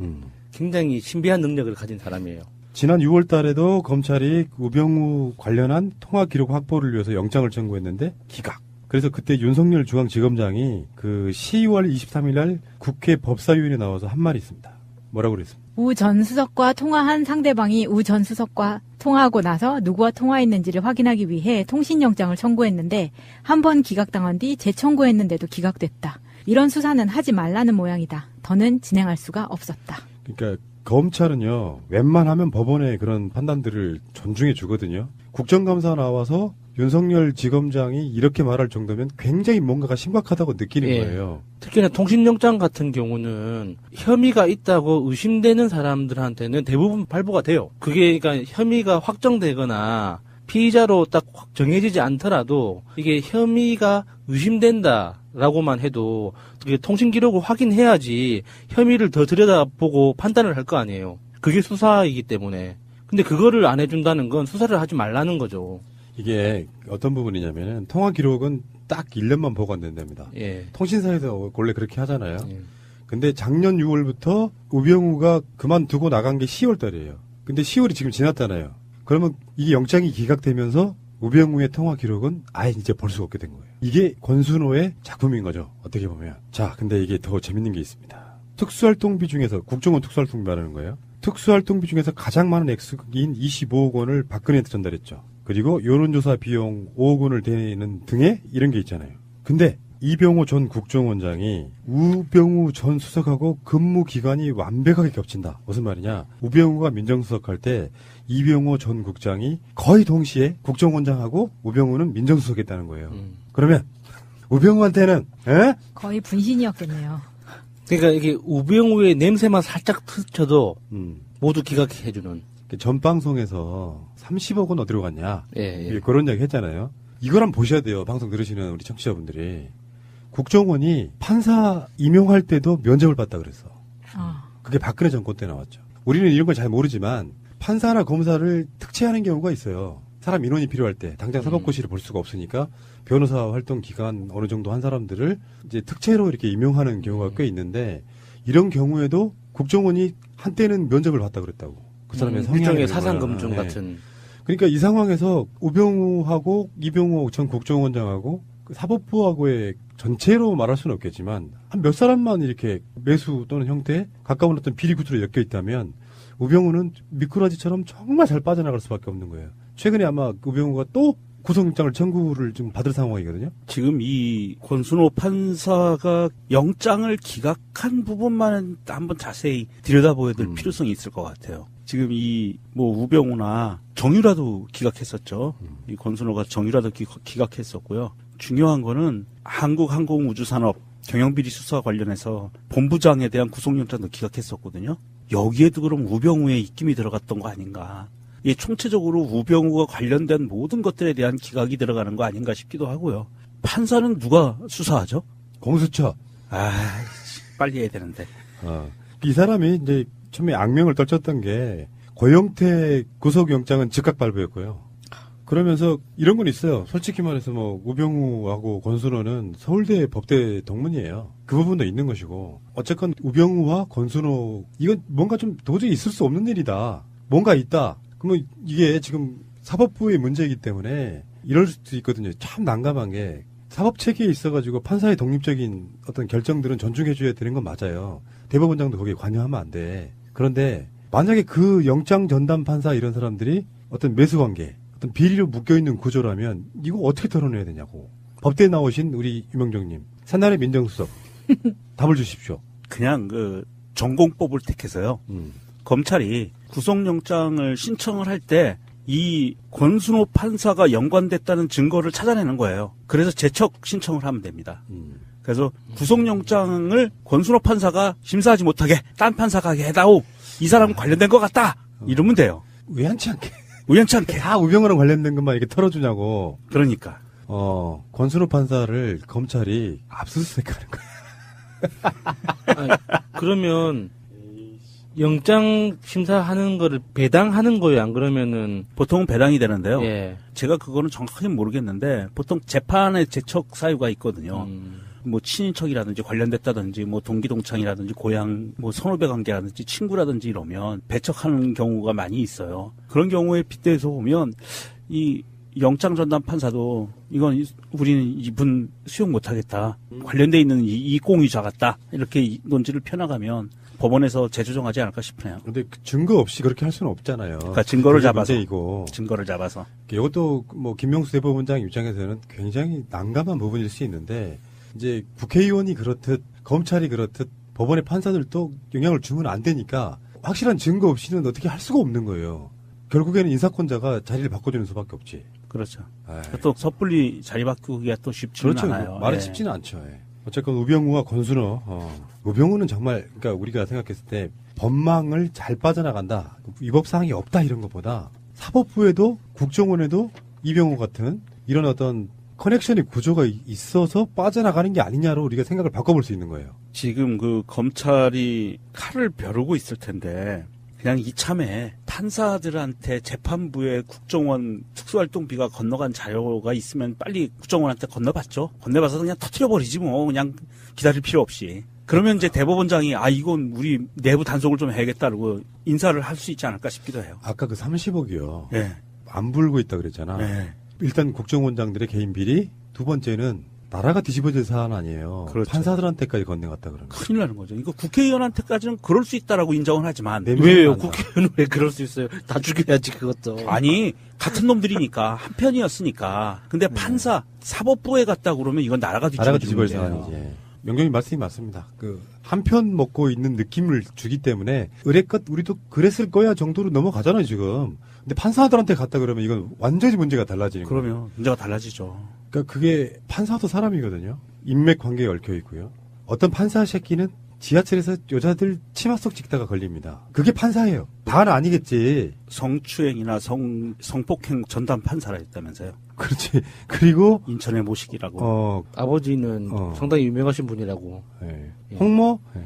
음. 굉장히 신비한 능력을 가진 사람이에요. 지난 6월 달에도 검찰이 우병우 관련한 통화 기록 확보를 위해서 영장을 청구했는데 기각. 그래서 그때 윤석열 중앙지검장이 그 12월 23일 날 국회 법사위원회 나와서 한 말이 있습니다. 뭐라고 그랬습니까? 우 전 수석과 통화한 상대방이 우 전 수석과 통화하고 나서 누구와 통화했는지를 확인하기 위해 통신영장을 청구했는데 한 번 기각당한 뒤 재청구했는데도 기각됐다. 이런 수사는 하지 말라는 모양이다. 더는 진행할 수가 없었다. 그러니까 검찰은요 웬만하면 법원의 그런 판단들을 존중해 주거든요. 국정감사 나와서 윤석열 지검장이 이렇게 말할 정도면 굉장히 뭔가가 심각하다고 느끼는 예. 거예요. 특히나 통신영장 같은 경우는 혐의가 있다고 의심되는 사람들한테는 대부분 발부가 돼요. 그게 그러니까 혐의가 확정되거나 피의자로 딱확 정해지지 않더라도 이게 혐의가 의심된다 라고만 해도 그게 통신 기록을 확인해야지 혐의를 더 들여다보고 판단을 할 거 아니에요. 그게 수사이기 때문에. 근데 그거를 안 해준다는 건 수사를 하지 말라는 거죠. 이게 어떤 부분이냐면은 통화 기록은 딱 1년만 보관된답니다. 예. 통신사에서 원래 그렇게 하잖아요. 예. 근데 작년 6월부터 우병우가 그만두고 나간 게 10월 달이에요. 근데 10월이 지금 지났잖아요. 그러면 이게 영장이 기각되면서 우병우의 통화 기록은 아예 이제 볼 수가 없게 된 거예요. 이게 권순호의 작품인 거죠. 어떻게 보면. 자, 근데 이게 더 재밌는 게 있습니다. 특수활동비 중에서 국정원 특수활동비 말하는 거예요. 특수활동비 중에서 가장 많은 액수인 25억 원을 박근혜한테 전달했죠. 그리고 여론조사 비용 5억 원을 대는 등의 이런 게 있잖아요. 근데 이병호 전 국정원장이 우병우 전 수석하고 근무 기간이 완벽하게 겹친다. 무슨 말이냐? 우병우가 민정수석 할 때 이병호 전 국장이 거의 동시에 국정원장하고 우병우는 민정수석했다는 거예요. 음. 그러면 우병우한테는 에? 거의 분신이었겠네요. 그러니까 이게 우병우의 냄새만 살짝 스쳐도 음. 모두 기각해주는. 그전 방송에서 30억 원 어디로 갔냐? 예, 예. 예, 그런 이야기 했잖아요. 이걸 한번 보셔야 돼요. 방송 들으시는 우리 청취자분들이. 국정원이 판사 임용할 때도 면접을 받다 그랬어. 아, 그게 박근혜 정권 때 나왔죠. 우리는 이런 걸 잘 모르지만 판사나 검사를 특채하는 경우가 있어요. 사람 인원이 필요할 때 당장 사법고시를 볼 수가 없으니까 변호사 활동 기간 어느 정도 한 사람들을 이제 특채로 이렇게 임용하는 경우가 꽤 있는데 이런 경우에도 국정원이 한때는 면접을 받다 그랬다고. 그 사람의 음, 그런 사상 검증 거야. 네. 같은. 그러니까 이 상황에서 우병우하고 이병호 전 국정원장하고 그 사법부하고의 전체로 말할 수는 없겠지만 한 몇 사람만 이렇게 매수 또는 형태에 가까운 어떤 비리 구조로 엮여 있다면 우병우는 미꾸라지처럼 정말 잘 빠져나갈 수밖에 없는 거예요. 최근에 아마 우병우가 또 구속영장을 청구를 좀 받을 상황이거든요. 지금 이 권순호 판사가 영장을 기각한 부분만 한번 자세히 들여다보아야 될 음. 필요성이 있을 것 같아요. 지금 이 뭐 우병우나 정유라도 기각했었죠. 음. 이 권순호가 정유라도 기, 기각 했었고요. 중요한 거는 한국항공우주산업 경영비리 수사 관련해서 본부장에 대한 구속영장도 기각했었거든요. 여기에도 그럼 우병우의 입김이 들어갔던 거 아닌가. 이 총체적으로 우병우가 관련된 모든 것들에 대한 기각이 들어가는 거 아닌가 싶기도 하고요. 판사는 누가 수사하죠? 공수처. 아, 빨리 해야 되는데. 어. 이 사람이 이제 처음에 악명을 떨쳤던 게 고영태 구속영장은 즉각 발부였고요. 그러면서 이런 건 있어요. 솔직히 말해서 뭐 우병우하고 권순호는 서울대 법대 동문이에요. 그 부분도 있는 것이고 어쨌건 우병우와 권순호 이건 뭔가 좀 도저히 있을 수 없는 일이다. 뭔가 있다. 그러면 이게 지금 사법부의 문제이기 때문에 이럴 수도 있거든요. 참 난감한 게 사법 체계에 있어가지고 판사의 독립적인 어떤 결정들은 존중해줘야 되는 건 맞아요. 대법원장도 거기에 관여하면 안 돼. 그런데 만약에 그 영장 전담 판사 이런 사람들이 어떤 매수 관계, 어떤 비리로 묶여 있는 구조라면 이거 어떻게 털어내야 되냐고. 법대에 나오신 우리 유명정님, 산나의 민정수석 답을 주십시오. 그냥 그 전공법을 택해서요. 음. 검찰이 구속영장을 신청을 할 때 이 권순호 판사가 연관됐다는 증거를 찾아내는 거예요. 그래서 재척 신청을 하면 됩니다. 음. 그래서 구속영장을 권순호 판사가 심사하지 못하게 딴 판사가 해다오. 이 사람은 관련된 것 같다. 이러면 돼요. 우연치 않게 우연치 않게. 다 우병우랑 관련된 것만 이렇게 털어주냐고. 그러니까. 어 권순호 판사를 검찰이 압수수색하는 거야. 아니, 그러면 영장 심사하는 거를 배당하는 거예요. 안 그러면은 보통은 배당이 되는데요. 예. 제가 그거는 정확하게 모르겠는데 보통 재판에 재척 사유가 있거든요. 음, 뭐 친인척이라든지 관련됐다든지 뭐 동기 동창이라든지 고향 뭐 선후배 관계라든지 친구라든지 이러면 배척하는 경우가 많이 있어요. 그런 경우에 빗대서 보면 이 영장 전담 판사도 이건 이- 우리는 이분 수용 못하겠다 관련돼 있는 이 이공유자 같다 이렇게 이 논지를 펴나가면 법원에서 재조정하지 않을까 싶네요. 근데 그 증거 없이 그렇게 할 수는 없잖아요. 그러니까 증거를 잡아서. 문제이고 증거를 잡아서 이것도 뭐 김명수 대법원장 입장에서는 굉장히 난감한 부분일 수 있는데 이제 국회의원이 그렇듯 검찰이 그렇듯 법원의 판사들도 영향을 주면 안 되니까 확실한 증거 없이는 어떻게 할 수가 없는 거예요. 결국에는 인사권자가 자리를 바꿔주는 수밖에 없지. 그렇죠. 아이, 또 섣불리 자리 바꾸기가 또 쉽지는 그렇죠. 않아요. 말이 예. 쉽지는 않죠. 예. 어쨌건 우병우와 권순호, 어, 우병우는 정말 그러니까 우리가 생각했을 때 법망을 잘 빠져나간다, 위법 사항이 없다 이런 것보다 사법부에도 국정원에도 이병우 같은 이런 어떤 커넥션의 구조가 이- 있어서 빠져나가는 게 아니냐로 우리가 생각을 바꿔볼 수 있는 거예요. 지금 그 검찰이 칼을 벼르고 있을 텐데 그냥 이참에 판사들한테 재판부에 국정원 특수활동비가 건너간 자료가 있으면 빨리 국정원한테 건너봤죠. 건네봐서 그냥 터트려버리지 뭐 그냥 기다릴 필요 없이. 그러면 이제 대법원장이 아 이건 우리 내부 단속을 좀 해야겠다 그러고 인사를 할 수 있지 않을까 싶기도 해요. 아까 그 30억이요. 예. 안 불고 있다 그랬잖아. 예. 일단 국정원장들의 개인 비리, 두 번째는 나라가 뒤집어질 사안 아니에요. 그렇죠. 판사들한테까지 건네갔다 그러는 거. 큰일 나는 거죠. 이거 국회의원한테까지는 그럴 수 있다라고 인정을 하지만 네. 왜요? 국회의원은 왜 그럴 수 있어요? 다 죽여야지 그것도. 아니 같은 놈들이니까 한 편이었으니까. 근데 판사 사법부에 갔다 그러면 이건 나라가 뒤집어질 거예요. 사안이지. 명경님 말씀이 맞습니다. 그 한 편 먹고 있는 느낌을 주기 때문에 의뢰껏 우리도 그랬을 거야 정도로 넘어가잖아요 지금. 근데 판사들한테 갔다 그러면 이건 완전히 문제가 달라지는 거예요. 그러면 문제가 달라지죠. 그러니까 그게 판사도 사람이거든요. 인맥 관계에 얽혀 있고요. 어떤 판사 새끼는 지하철에서 여자들 치마 속 찍다가 걸립니다. 그게 판사예요. 다는 아니겠지. 성추행이나 성 성폭행 전담 판사라 했다면서요. 그렇지. 그리고 인천의 모식이라고. 어, 아버지는 어. 상당히 유명하신 분이라고. 예. 예. 홍모? 예.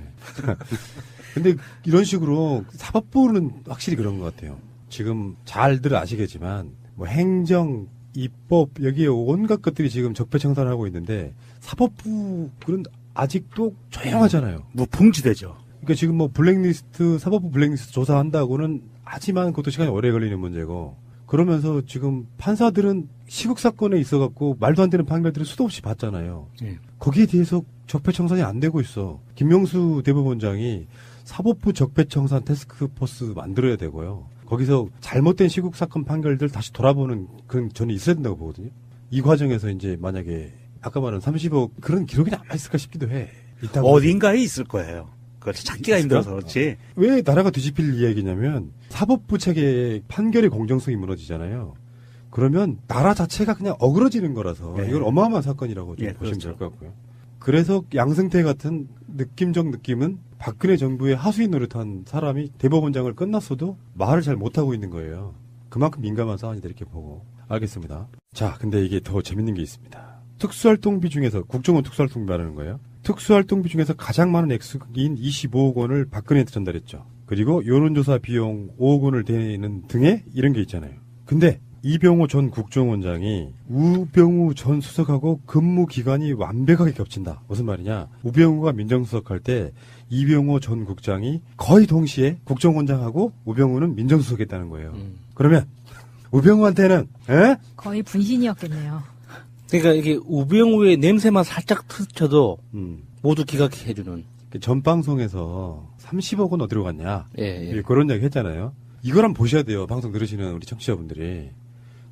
근데 이런 식으로 사법부는 확실히 그런 것 같아요. 지금 잘들 아시겠지만 뭐 행정, 입법 여기에 온갖 것들이 지금 적폐청산하고 있는데 사법부 그런 아직도 조용하잖아요. 무풍지대죠. 그러니까 지금 뭐 블랙리스트 사법부 블랙리스트 조사한다고는 하지만 그것도 시간이 오래 걸리는 문제고 그러면서 지금 판사들은 시국 사건에 있어 갖고 말도 안 되는 판결들을 수도 없이 봤잖아요. 예. 거기에 대해서 적폐 청산이 안 되고 있어. 김명수 대법원장이 사법부 적폐 청산 테스크포스 만들어야 되고요. 거기서 잘못된 시국 사건 판결들 다시 돌아보는 그런 저는 있어야 된다고 보거든요. 이 과정에서 이제 만약에 아까 말한 30억 그런 기록이 남아 있을까 싶기도 해. 어딘가에 있을 거예요. 그걸 찾기가? 힘들어서 그렇지. 왜 나라가 뒤집힐 이야기냐면 사법부 체계의 판결의 공정성이 무너지잖아요. 그러면 나라 자체가 그냥 어그러지는 거라서 네. 이건 어마어마한 사건이라고 좀 예, 보시면 그렇죠. 될것 같고요. 그래서 양승태 같은 느낌적 느낌은 박근혜 정부의 하수인 노릇한 사람이 대법원장을 끝났어도 말을 잘 못하고 있는 거예요. 그만큼 민감한 사안이다 이렇게 보고 알겠습니다. 자, 근데 이게 더 재밌는 게 있습니다. 특수활동비 중에서 국정원 특수활동비 말하는 거예요. 특수활동비 중에서 가장 많은 액수인 25억 원을 박근혜한테 전달했죠. 그리고 여론조사 비용 5억 원을 대는 등의 이런 게 있잖아요. 근데 이병호 전 국정원장이 우병우 전 수석하고 근무 기간이 완벽하게 겹친다. 무슨 말이냐? 우병우가 민정수석 할 때 이병호 전 국장이 거의 동시에 국정원장하고 우병우는 민정수석했다는 거예요. 음. 그러면 우병우한테는 에? 거의 분신이었겠네요. 그러니까 이게 우병우의 냄새만 살짝 스쳐도 음. 모두 기각해주는. 그전 방송에서 30억 원 어디로 갔냐? 예, 예. 예, 그런 얘기 했잖아요. 이걸 한번 보셔야 돼요. 방송 들으시는 우리 청취자분들이.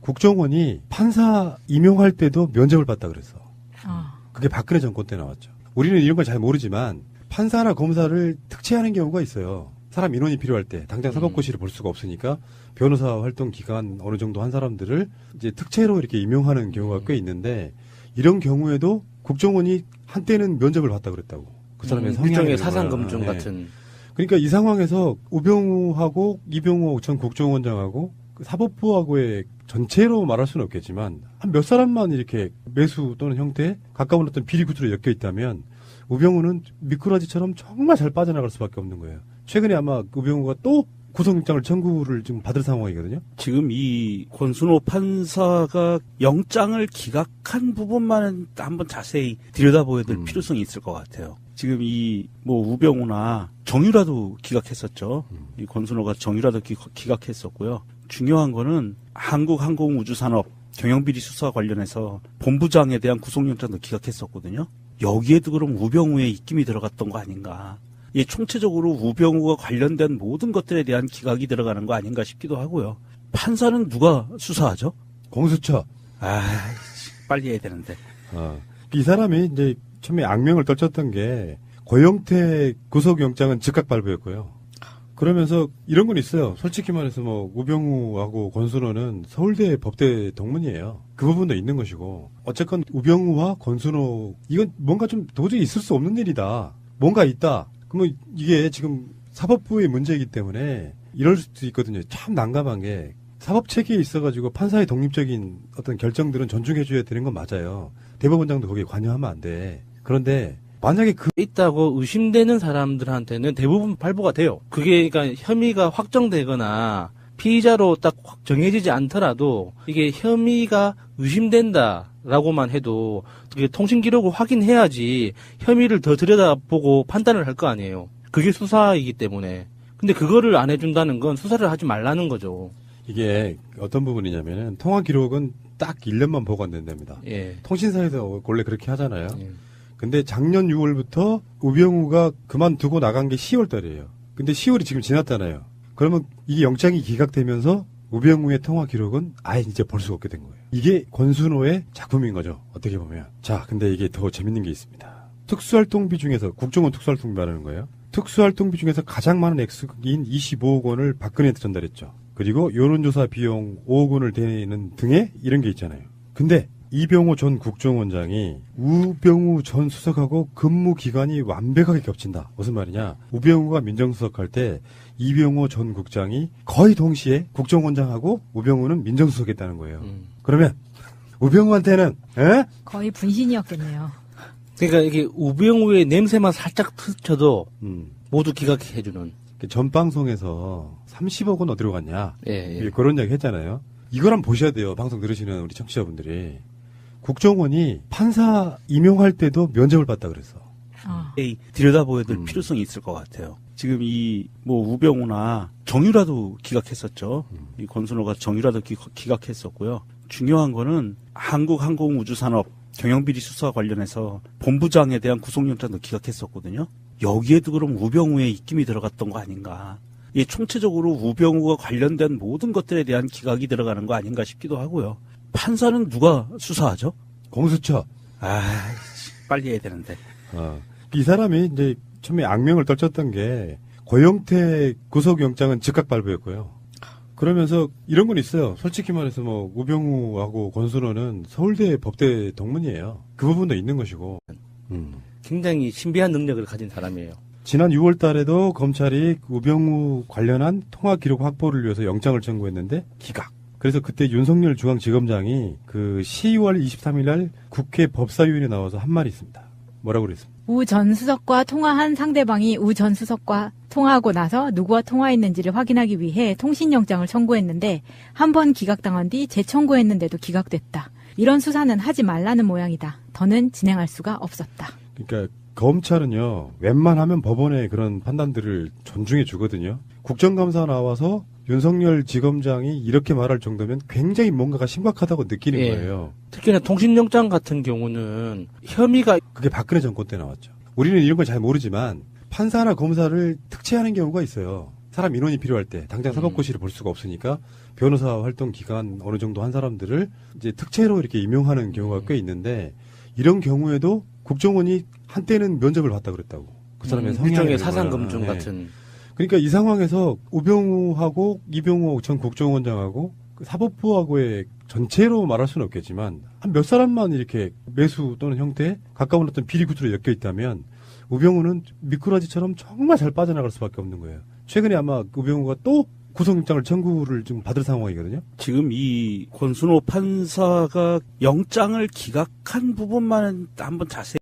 국정원이 판사 임용할 때도 면접을 받다 그랬어. 아, 그게 박근혜 정권 때 나왔죠. 우리는 이런 걸 잘 모르지만 판사나 검사를 특채하는 경우가 있어요. 사람 인원이 필요할 때 당장 사법고시를 볼 수가 없으니까 변호사 활동 기간 어느 정도 한 사람들을 이제 특채로 이렇게 임용하는 경우가 꽤 있는데 이런 경우에도 국정원이 한때는 면접을 받다 그랬다고. 그 사람의 음, 성향 일종의 사상 검증 같은. 그러니까 이 상황에서 우병우하고 이병우 전 국정원장하고 그 사법부하고의 전체로 말할 수는 없겠지만 한 몇 사람만 이렇게 매수 또는 형태에 가까운 어떤 비리 구조로 엮여 있다면 우병우는 미꾸라지처럼 정말 잘 빠져나갈 수밖에 없는 거예요. 최근에 아마 우병우가 또 구속영장을 청구를 지금 받을 상황이거든요. 지금 이 권순호 판사가 영장을 기각한 부분만은 한번 자세히 들여다보아야 될 음. 필요성이 있을 것 같아요. 지금 이 뭐 우병우나 정유라도 기각했었죠. 이 권순호가 정유라도 기, 기각했었고요. 중요한 거는 한국항공우주산업 경영비리 수사 관련해서 본부장에 대한 구속영장도 기각했었거든요. 여기에도 그럼 우병우의 입김이 들어갔던 거 아닌가. 이 총체적으로 우병우가 관련된 모든 것들에 대한 기각이 들어가는 거 아닌가 싶기도 하고요. 판사는 누가 수사하죠? 공수처. 아, 빨리 해야 되는데. 어. 이 사람이 이제 처음에 악명을 떨쳤던 게 고영태 구속영장은 즉각 발부였고요. 그러면서 이런 건 있어요. 솔직히 말해서 뭐 우병우하고 권순호는 서울대 법대 동문이에요. 그 부분도 있는 것이고 어쨌건 우병우와 권순호 이건 뭔가 좀 도저히 있을 수 없는 일이다. 뭔가 있다. 그러면 이게 지금 사법부의 문제이기 때문에 이럴 수도 있거든요. 참 난감한 게 사법 체계에 있어가지고 판사의 독립적인 어떤 결정들은 존중해줘야 되는 건 맞아요. 대법원장도 거기에 관여하면 안 돼. 그런데 만약에 그 있다고 의심되는 사람들한테는 대부분 발부가 돼요. 그게 그러니까 혐의가 확정되거나 피의자로 딱확 정해지지 않더라도 이게 혐의가 의심된다 라고만 해도 그게 통신 기록을 확인해야지 혐의를 더 들여다보고 판단을 할 거 아니에요. 그게 수사이기 때문에. 근데 그거를 안 해준다는 건 수사를 하지 말라는 거죠. 이게 어떤 부분이냐면은 통화 기록은 딱 1년만 보관된답니다. 예. 통신사에서 원래 그렇게 하잖아요. 예. 근데 작년 6월부터 우병우가 그만두고 나간 게 10월 달이에요. 근데 10월이 지금 지났잖아요. 그러면 이게 영장이 기각되면서 우병우의 통화 기록은 아예 이제 볼 수가 없게 된 거예요. 이게 권순호의 작품인 거죠. 어떻게 보면. 자, 근데 이게 더 재밌는 게 있습니다. 특수활동비 중에서 국정원 특수활동비 말하는 거예요. 특수활동비 중에서 가장 많은 액수인 25억 원을 박근혜한테 전달했죠. 그리고 여론조사 비용 5억 원을 대는 등의 이런 게 있잖아요. 근데 이병호 전 국정원장이 우병우 전 수석하고 근무 기간이 완벽하게 겹친다. 무슨 말이냐? 우병우가 민정수석 할 때 이병호 전 국장이 거의 동시에 국정원장하고 우병우는 민정수석했다는 거예요. 음. 그러면 우병우한테는 에? 거의 분신이었겠네요. 그러니까 이게 우병우의 냄새만 살짝 스쳐도 음. 모두 기각해주는. 전 방송에서 30억 원 어디로 갔냐? 예, 예. 예, 그런 이야기 했잖아요. 이걸 한번 보셔야 돼요. 방송 들으시는 우리 청취자분들이. 국정원이 판사 임용할 때도 면접을 받다 그랬어. 아. 이 들여다보아야 될 음. 필요성이 있을 것 같아요. 지금 이 뭐 우병우나 정유라도 기각했었죠. 이 권순호가 정유라도 기, 기각했었고요. 중요한 거는 한국항공우주산업 경영비리 수사 관련해서 본부장에 대한 구속영장도 기각했었거든요. 여기에도 그럼 우병우의 입김이 들어갔던 거 아닌가. 이 총체적으로 우병우가 관련된 모든 것들에 대한 기각이 들어가는 거 아닌가 싶기도 하고요. 판사는 누가 수사하죠? 공수처. 아, 빨리 해야 되는데. 어. 이 사람이 이제 처음에 악명을 떨쳤던 게 고영태 구속영장은 즉각 발부였고요. 그러면서 이런 건 있어요. 솔직히 말해서 뭐 우병우하고 권순호는 서울대 법대 동문이에요. 그 부분도 있는 것이고. 음. 굉장히 신비한 능력을 가진 사람이에요. 지난 6월 달에도 검찰이 우병우 관련한 통화 기록 확보를 위해서 영장을 청구했는데 기각. 그래서 그때 윤석열 중앙지검장이 그 10월 23일 날 국회 법사위원회 나와서 한 말이 있습니다. 뭐라고 그랬습니까? 우 전 수석과 통화한 상대방이 우 전 수석과 통화하고 나서 누구와 통화했는지를 확인하기 위해 통신영장을 청구했는데 한 번 기각당한 뒤 재청구했는데도 기각됐다. 이런 수사는 하지 말라는 모양이다. 더는 진행할 수가 없었다. 그러니까 검찰은요 웬만하면 법원의 그런 판단들을 존중해 주거든요. 국정감사 나와서 윤석열 지검장이 이렇게 말할 정도면 굉장히 뭔가가 심각하다고 느끼는 예. 거예요. 특히나 통신영장 같은 경우는 혐의가 그게 박근혜 정권 때 나왔죠. 우리는 이런 걸 잘 모르지만 판사나 검사를 특채하는 경우가 있어요. 사람 인원이 필요할 때 당장 사법고시를 볼 수가 없으니까 변호사 활동 기간 어느 정도 한 사람들을 이제 특채로 이렇게 임용하는 경우가 꽤 있는데 이런 경우에도 국정원이 한때는 면접을 받다 그랬다고. 그 사람의 음, 성향이 일종의 사상검증 같은 그러니까 이 상황에서 우병우하고 이병우 전 국정원장하고 그 사법부하고의 전체로 말할 수는 없겠지만 한 몇 사람만 이렇게 매수 또는 형태에 가까운 어떤 비리 구조로 엮여 있다면 우병우는 미꾸라지처럼 정말 잘 빠져나갈 수밖에 없는 거예요. 최근에 아마 우병우가 또 구속영장을 청구를 좀 받을 상황이거든요. 지금 이 권순호 판사가 영장을 기각한 부분만 한번 자세히